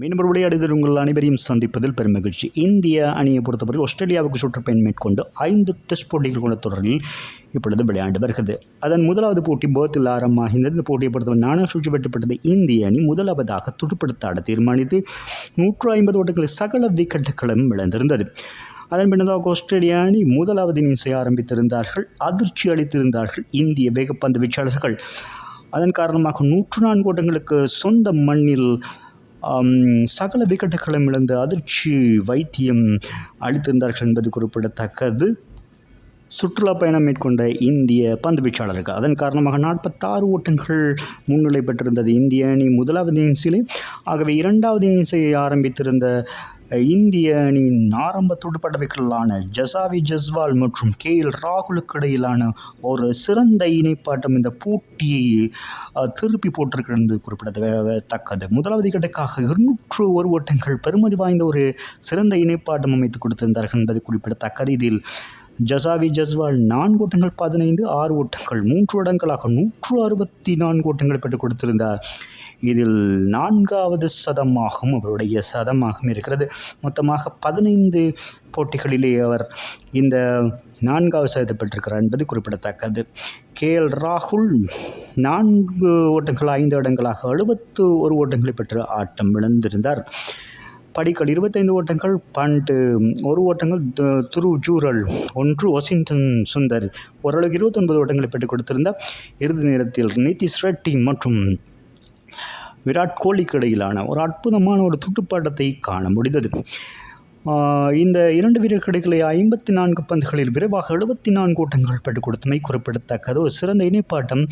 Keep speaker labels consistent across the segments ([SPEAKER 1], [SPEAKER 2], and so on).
[SPEAKER 1] மீண்டும் விளையாடுதல் உங்கள் அனைவரையும் சந்திப்பதில் பெருமகிழ்ச்சி. இந்திய அணியை பொறுத்தவரை ஆஸ்திரேலியாவுக்கு சுற்றுப்பயன் மேற்கொண்டு ஐந்து டெஸ்ட் போட்டிகள் கொண்ட தொடரில் இப்பொழுது விளையாண்டு வருகிறது. அதன் முதலாவது போட்டி பேர்த்தில் ஆரம்பமாகின்றது. இந்த போட்டியை பொறுத்தவரை நானாக சூழ்ச்சி வெட்டப்பட்டது இந்திய அணி முதலாவதாக துடுப்படுத்தாட தீர்மானித்து நூற்று ஐம்பது ஓட்டங்களில் சகல விக்கெட்டுகளும் விளைந்திருந்தது அதன் பின்னதாக ஆஸ்திரேலிய அணி முதலாவது இன்னிங்ஸை ஆரம்பித்திருந்தார்கள். அதிர்ச்சி அளித்திருந்தார்கள் இந்திய வேகப்பந்து வீச்சாளர்கள். அதன் காரணமாக நூற்று நான்கு ஓட்டங்களுக்கு சொந்த மண்ணில் சகல விக்கெட்டுகளும் இழந்து அதிர்ச்சி வைத்தியம் அளித்திருந்தார்கள் என்பது குறிப்பிடத்தக்கது. சுற்றுலா பயணம் மேற்கொண்ட இந்திய பந்து வீச்சாளர்கள் அதன் காரணமாக நாற்பத்தாறு ஓட்டங்கள் முன்னிலை பெற்றிருந்தது. இந்திய அணி முதலாவது இன்னிங்ஸிலே ஆகவே இரண்டாவது இன்னிங்ஸை ஆரம்பித்திருந்த இந்திய அணியின் ஆரம்ப துடுப்பாட்டவைகளான ஜசாவி ஜஸ்வால் மற்றும் கே எல் ராகுலுக்கு இடையிலான ஒரு சிறந்த இணைப்பாட்டம் இந்த போட்டியை திருப்பி போட்டிருக்கிறது குறிப்பிடத்தக்கது. முதலாவது கிடைக்காக இருநூற்று ஒரு ஓட்டங்கள் பெருமதி வாய்ந்த ஒரு சிறந்த இணைப்பாட்டம் அமைத்து கொடுத்திருந்தார்கள் என்பது குறிப்பிடத்தக்கது. இதில் ஜசாவி ஜஸ்வால் நான்கு ஓட்டங்கள் பதினைந்து ஆறு ஓட்டங்கள் மூன்று இடங்களாக நூற்று அறுபத்தி நான்கு ஓட்டங்களை பெற்றுக் கொடுத்திருந்தார். இதில் நான்காவது சதமாகவும் அவருடைய சதமாகவும் இருக்கிறது. மொத்தமாக பதினைந்து போட்டிகளிலே அவர் இந்த நான்காவது சதத்தை பெற்றிருக்கிறார் என்பது குறிப்பிடத்தக்கது. கே. எல். ராகுல் நான்கு ஓட்டங்கள் ஐந்து இடங்களாக எழுபத்து ஒரு ஓட்டங்களை பெற்று ஆட்டம் விழுந்திருந்தார் படிக்கல் இருபத்தைந்து ஓட்டங்கள் பண்டு ஒரு ஓட்டங்கள் துரு ஜூரல் ஒன்று வாஷிங்டன் சுந்தர். ஓரளவுக்கு இருபத்தொன்பது ஓட்டங்களை பெற்றுக் கொடுத்திருந்தார் இறுதி நேரத்தில் நிதிஷ் ரெட்டி மற்றும் விராட் கோலிக்கு இடையிலான ஒரு அற்புதமான ஒரு துட்டுப்பாட்டத்தை காண முடிந்தது. இந்த இரண்டு வீரர்களை ஐம்பத்தி நான்கு பந்துகளில் விரைவாக எழுபத்தி நான்கு ஓட்டங்கள் பெற்றுக் கொடுத்தமை குறிப்பிடத்தக்கது. ஒரு சிறந்த இணைப்பாட்டம்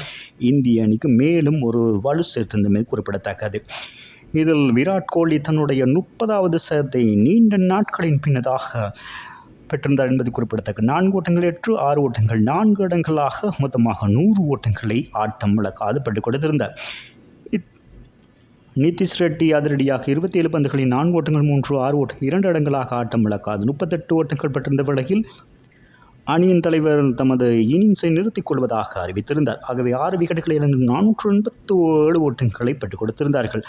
[SPEAKER 1] இந்திய அணிக்கு மேலும் ஒரு வலு சேர்த்திருந்தமை குறிப்பிடத்தக்கது. இதில் விராட் கோலி தன்னுடைய முப்பதாவது சதத்தை நீண்ட நாட்களின் பின்னதாக பெற்றிருந்தார் என்பது குறிப்பிடத்தக்க. நான்கு ஓட்டங்கள் எட்டு ஆறு ஓட்டங்கள் நான்கு இடங்களாக மொத்தமாக நூறு ஓட்டங்களை ஆட்டம் விளக்காது பெற்றுக் கொடுத்திருந்தார். இத்- நிதிஷ் ரெட்டி அதிரடியாக இருபத்தி ஏழு பந்துகளில் நான்கு ஓட்டங்கள் மூன்று ஆறு ஓட்டங்கள் இரண்டு இடங்களாக ஆட்டம் இழக்காது முப்பத்தெட்டு ஓட்டங்கள் பெற்றிருந்த வேளையில் அணியின் தலைவர் தமது இன்னிங்ஸை நிறுத்திக் கொள்வதாக அறிவித்திருந்தார். ஆகவே ஆறு விக்கெட்டுகளை இழந்து நானூற்று எண்பத்து ஏழு ஓட்டங்களை பெற்றுக் கொடுத்திருந்தார்கள்.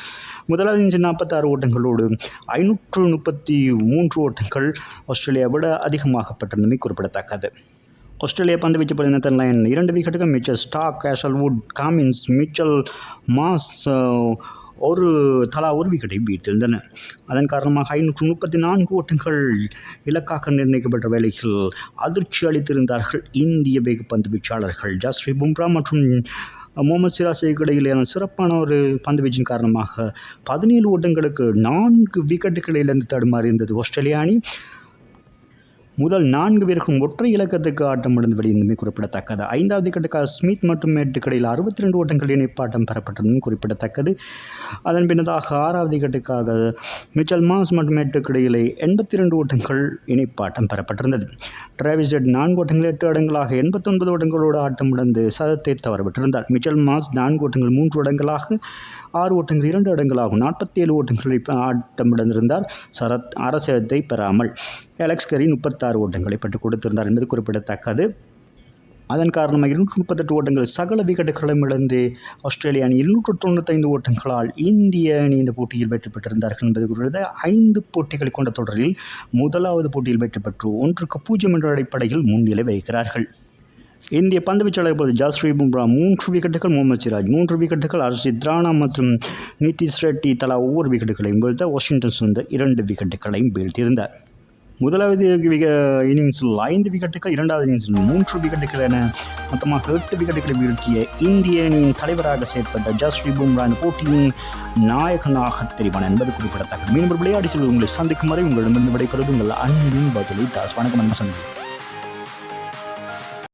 [SPEAKER 1] முதலாவது இன்று நாற்பத்தாறு ஓட்டங்களோடு ஐநூற்று முப்பத்தி மூன்று ஓட்டங்கள் ஆஸ்திரேலியா விட அதிகமாக பெற்றிருந்தமை குறிப்பிடத்தக்கது. ஆஸ்திரேலியா பந்து வீச்சு லைன் இரண்டு விக்கெட்டுகள் Mitchell Starc Hazlewood Cummins Mitchell Marsh ஒரு தலா ஒரு விக்கெட்டை வீழ்த்திருந்தன அதன் காரணமாக ஐநூற்று முப்பத்தி நான்கு ஓட்டங்கள் இலக்காக நிர்ணயிக்கப்பட்ட வேளையில் அதிர்ச்சி அளித்திருந்தார்கள். இந்திய வேகப்பந்து வீச்சாளர்கள் ஜஸ்ரீ பும்ரா மற்றும் முகமது சிராஜுக்கு இடையிலான சிறப்பான ஒரு பந்து வீச்சின் காரணமாக பதினேழு ஓட்டங்களுக்கு நான்கு விக்கெட்டுகளை இழந்து தடுமாறி இருந்தது ஆஸ்திரேலிய அணி. முதல் நான்கு பேருக்கும் ஒற்றை இலக்கத்துக்கு ஆட்டம் இழந்து வெளியிருந்தமை குறிப்பிடத்தக்கது. ஐந்தாவது கட்டுக்காக ஸ்மித் மற்றும் மேட்டுக்கடையில் அறுபத்தி ரெண்டு ஓட்டங்கள் இணைப்பாட்டம் பெறப்பட்டதும் குறிப்பிடத்தக்கது. அதன் பின்னதாக ஆறாவது கட்டுக்காக மிச்சல் மாஸ் மற்றும் மேட்டுக்கடையிலே எண்பத்தி ரெண்டு ஓட்டங்கள் இணைப்பாட்டம் பெறப்பட்டிருந்தது. டிராவிஸ் நான்கு ஓட்டங்கள் எட்டு இடங்களாக எண்பத்தொன்பது ஓட்டங்களோடு ஆட்டம் முடிந்து சதத்தை தவறவிட்டிருந்தார். மிச்சல் மாஸ் நான்கு ஓட்டங்கள் மூன்று இடங்களாக ஆறு ஓட்டங்கள் இரண்டு இடங்களாகும் நாற்பத்தி ஏழு ஓட்டங்களை ஆட்டம் இழந்திருந்தார் சரத் அரசத்தை பெறாமல் அலெக்ஸ் கரி முப்பத்தாறு ஓட்டங்களை பெற்றுக் கொடுத்திருந்தார் என்பது குறிப்பிடத்தக்கது. அதன் காரணமாக இருநூற்றி முப்பத்தெட்டு ஓட்டங்கள் சகல விக்கெட்டுகளும் இழந்து ஆஸ்திரேலிய அணி இருநூற்று தொண்ணூத்தைந்து ஓட்டங்களால் இந்திய அணி இந்த போட்டியில் வெற்றி பெற்றிருந்தார்கள் என்பது குறித்து ஐந்து போட்டிகளை கொண்ட தொடரில் முதலாவது போட்டியில் வெற்றி பெற்று ஒன்றுக்கு பூஜ்ஜியம் என்ற அடிப்படையில் முன்னிலை வைக்கிறார்கள் இந்திய பந்துவீச்சாளர் இப்போது ஜாஸ்ரீ பும்ரா மூன்று விக்கெட்டுகள் முகமது சிராஜ் மூன்று விக்கெட்டுகள் ஹர்ஷித் ராணா மற்றும் நிதிஷ் ரெட்டி தலா ஒவ்வொரு விக்கெட்டுகளையும் வீழ்த்த வாஷிங்டன் சுந்தர் இரண்டு விக்கெட்டுகளையும் வீழ்த்தியிருந்தார். முதலாவது விக இன்னிங்ஸில் ஐந்து விக்கெட்டுகள் இரண்டாவது இன்னிங்ஸில் மூன்று விக்கெட்டுகள் என மொத்தமாக எட்டு விக்கெட்டுகளை வீழ்த்திய இந்திய அணியின் தலைவராக செயற்பட்ட ஜஸ்ரீ பும்ரா இந்த போட்டியின் நாயகனாக தெரிவான் என்பது குறிப்பிடத்தக்கது. மீண்டும் விளையாடி செல்வது உங்களை சந்திக்கும் வரை உங்களிடமிருந்து விடைபெறுவது உங்கள் அன்பின் பதிலை தாஸ். வணக்கம் அன்பு சந்தி